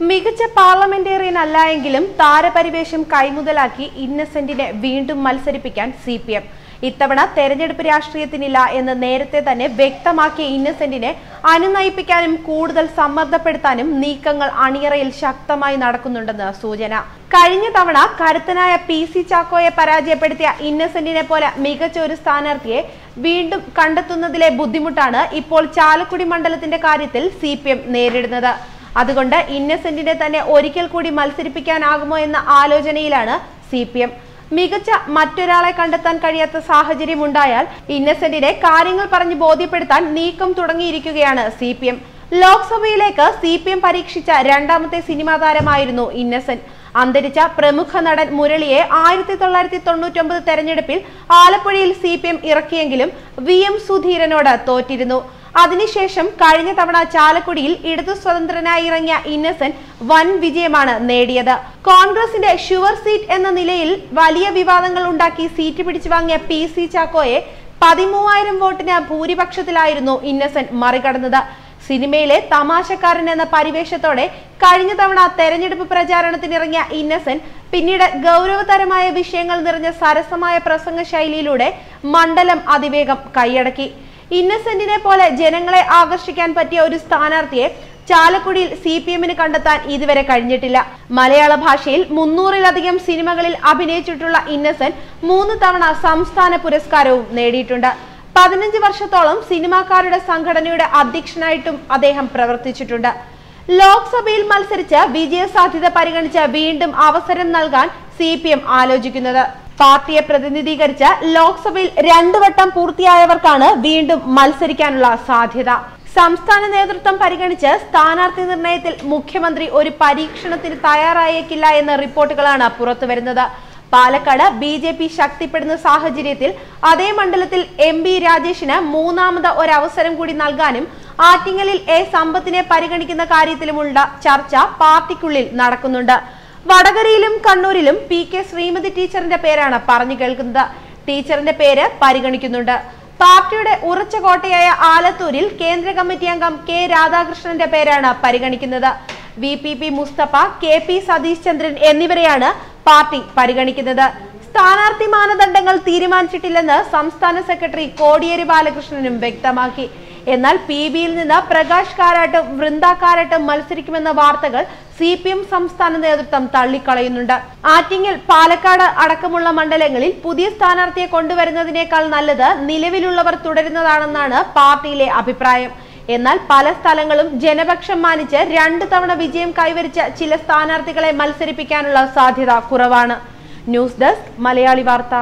മികച്ച പാർലമെന്റേറിയൻ അല്ല എങ്കിലും താരപരിവേഷം കൈമുതലാക്കി ഇന്നസെന്റിനെ വീണ്ടും മത്സരിപ്പിക്കാൻ സി പി എം. ഇത്തവണ തെരഞ്ഞെടുപ്പ് രാഷ്ട്രീയത്തിനില്ല എന്ന് നേരത്തെ തന്നെ വ്യക്തമാക്കിയ ഇന്നസെന്റിനെ അനുനയിപ്പിക്കാനും കൂടുതൽ സമ്മർദ്ദപ്പെടുത്താനും നീക്കങ്ങൾ അണിയറയിൽ ശക്തമായി നടക്കുന്നുണ്ടെന്ന് സൂചന. കഴിഞ്ഞ തവണ കരുത്തനായ പി സി ചാക്കോയെ പരാജയപ്പെടുത്തിയ ഇന്നസെന്റിനെ പോലെ മികച്ച ഒരു സ്ഥാനാർത്ഥിയെ വീണ്ടും കണ്ടെത്തുന്നതിലെ ബുദ്ധിമുട്ടാണ് ഇപ്പോൾ ചാലക്കുടി മണ്ഡലത്തിന്റെ കാര്യത്തിൽ സി നേരിടുന്നത്. അതുകൊണ്ട് ഇന്നസെന്റിനെ തന്നെ ഒരിക്കൽ കൂടി മത്സരിപ്പിക്കാനാകുമോ എന്ന ആലോചനയിലാണ് സി പി എം. മികച്ച മറ്റൊരാളെ കണ്ടെത്താൻ കഴിയാത്ത സാഹചര്യം ഉണ്ടായാൽ ഇന്നസെന്റിനെ കാര്യങ്ങൾ പറഞ്ഞ് ബോധ്യപ്പെടുത്താൻ നീക്കം തുടങ്ങിയിരിക്കുകയാണ് സി പി എം. ലോക്സഭയിലേക്ക് സി പി എം പരീക്ഷിച്ച രണ്ടാമത്തെ സിനിമാ താരമായിരുന്നു ഇന്നസെന്റ്. അന്തരിച്ച പ്രമുഖ നടൻ മുരളിയെ ആയിരത്തി തൊള്ളായിരത്തി തൊണ്ണൂറ്റൊമ്പത് തെരഞ്ഞെടുപ്പിൽ ആലപ്പുഴയിൽ സി പി എം ഇറക്കിയെങ്കിലും വി എം സുധീരനോട് തോറ്റിരുന്നു. അതിനുശേഷം കഴിഞ്ഞ തവണ ചാലക്കുടിയിൽ ഇടതു സ്വതന്ത്രനായി ഇറങ്ങിയ ഇന്നസെന്റ് വൻ വിജയമാണ് നേടിയത്. കോൺഗ്രസിന്റെ ഷുവർ സീറ്റ് എന്ന നിലയിൽ വലിയ വിവാദങ്ങൾ ഉണ്ടാക്കി സീറ്റ് പിടിച്ചു വാങ്ങിയ പി സി ചാക്കോയെ പതിമൂവായിരം വോട്ടിന് ഭൂരിപക്ഷത്തിലായിരുന്നു ഇന്നസെന്റ് മറികടന്നത്. സിനിമയിലെ തമാശക്കാരൻ എന്ന പരിവേഷത്തോടെ കഴിഞ്ഞ തവണ തെരഞ്ഞെടുപ്പ് പ്രചാരണത്തിനിറങ്ങിയ ഇന്നസെന്റ് പിന്നീട് ഗൗരവതരമായ വിഷയങ്ങൾ നിറഞ്ഞ സരസമായ പ്രസംഗ ശൈലിയിലൂടെ മണ്ഡലം അതിവേഗം കൈയടക്കി. ഇന്നസെന്റിനെ പോലെ ജനങ്ങളെ ആകർഷിക്കാൻ പറ്റിയ ഒരു സ്ഥാനാർത്ഥിയെ ചാലക്കുടിയിൽ സി പി എമ്മിന് കണ്ടെത്താൻ ഇതുവരെ കഴിഞ്ഞിട്ടില്ല. മലയാള ഭാഷയിൽ മുന്നൂറിലധികം സിനിമകളിൽ അഭിനയിച്ചിട്ടുള്ള ഇന്നസെന്റ് മൂന്ന് തവണ സംസ്ഥാന പുരസ്കാരവും നേടിയിട്ടുണ്ട്. പതിനഞ്ച് വർഷത്തോളം സിനിമാക്കാരുടെ സംഘടനയുടെ അധ്യക്ഷനായിട്ടും അദ്ദേഹം പ്രവർത്തിച്ചിട്ടുണ്ട്. ലോക്സഭയിൽ മത്സരിച്ച് വിജയസാധ്യത പരിഗണിച്ച് വീണ്ടും അവസരം നൽകാൻ സി ആലോചിക്കുന്നത്. പാർട്ടിയെ പ്രതിനിധീകരിച്ച് ലോക്സഭയിൽ രണ്ടു വട്ടം പൂർത്തിയായവർക്കാണ് വീണ്ടും മത്സരിക്കാനുള്ള സാധ്യത. സംസ്ഥാന നേതൃത്വം പരിഗണിച്ച് സ്ഥാനാർത്ഥി നിർണയത്തിൽ മുഖ്യമന്ത്രി ഒരു പരീക്ഷണത്തിന് തയ്യാറായേക്കില്ല എന്ന റിപ്പോർട്ടുകളാണ് പുറത്തുവരുന്നത്. പാലക്കാട് ബി ജെ പി ശക്തിപ്പെടുന്ന സാഹചര്യത്തിൽ അതേ മണ്ഡലത്തിൽ എം ബി രാജേഷിന് മൂന്നാമത് ഒരവസരം കൂടി നൽകാനും ആറ്റിങ്ങലിൽ എ സമ്പത്തിനെ പരിഗണിക്കുന്ന കാര്യത്തിലുമുള്ള ചർച്ച പാർട്ടിക്കുള്ളിൽ നടക്കുന്നുണ്ട്. വടകരയിലും കണ്ണൂരിലും പി കെ ശ്രീമതി ടീച്ചറിന്റെ പേരാണ് പറഞ്ഞു കേൾക്കുന്നത്. ടീച്ചറിന്റെ പേര് പരിഗണിക്കുന്നുണ്ട്. പാർട്ടിയുടെ ഉറച്ച കോട്ടയായ ആലത്തൂരിൽ കേന്ദ്ര കമ്മിറ്റി അംഗം കെ രാധാകൃഷ്ണന്റെ പേരാണ് പരിഗണിക്കുന്നത്. V P P Mustafa K P Satheesh Chandran എന്നിവരെയാണ് പാർട്ടി പരിഗണിക്കുന്നത്. സ്ഥാനാർത്ഥി മാനദണ്ഡങ്ങൾ തീരുമാനിച്ചിട്ടില്ലെന്ന് സംസ്ഥാന സെക്രട്ടറി കോടിയേരി ബാലകൃഷ്ണനും വ്യക്തമാക്കി. എന്നാൽ പി ബിയിൽ നിന്ന് പ്രകാശ് കാരാട്ടും വൃന്ദ കാരാട്ടും മത്സരിക്കുമെന്ന വാർത്തകൾ സി പി എം സംസ്ഥാന നേതൃത്വം തള്ളിക്കളയുന്നുണ്ട്. ആറ്റിങ്ങൽ പാലക്കാട് അടക്കമുള്ള മണ്ഡലങ്ങളിൽ പുതിയ സ്ഥാനാർത്ഥിയെ കൊണ്ടുവരുന്നതിനേക്കാൾ നല്ലത് നിലവിലുള്ളവർ തുടരുന്നതാണെന്നാണ് പാർട്ടിയിലെ അഭിപ്രായം. എന്നാൽ പല സ്ഥലങ്ങളും ജനപക്ഷം മാനിച്ച് രണ്ടു തവണ വിജയം കൈവരിച്ച ചില സ്ഥാനാർത്ഥികളെ മത്സരിപ്പിക്കാനുള്ള സാധ്യത കുറവാണ്. ന്യൂസ് ഡെസ്ക് മലയാളി വാർത്ത.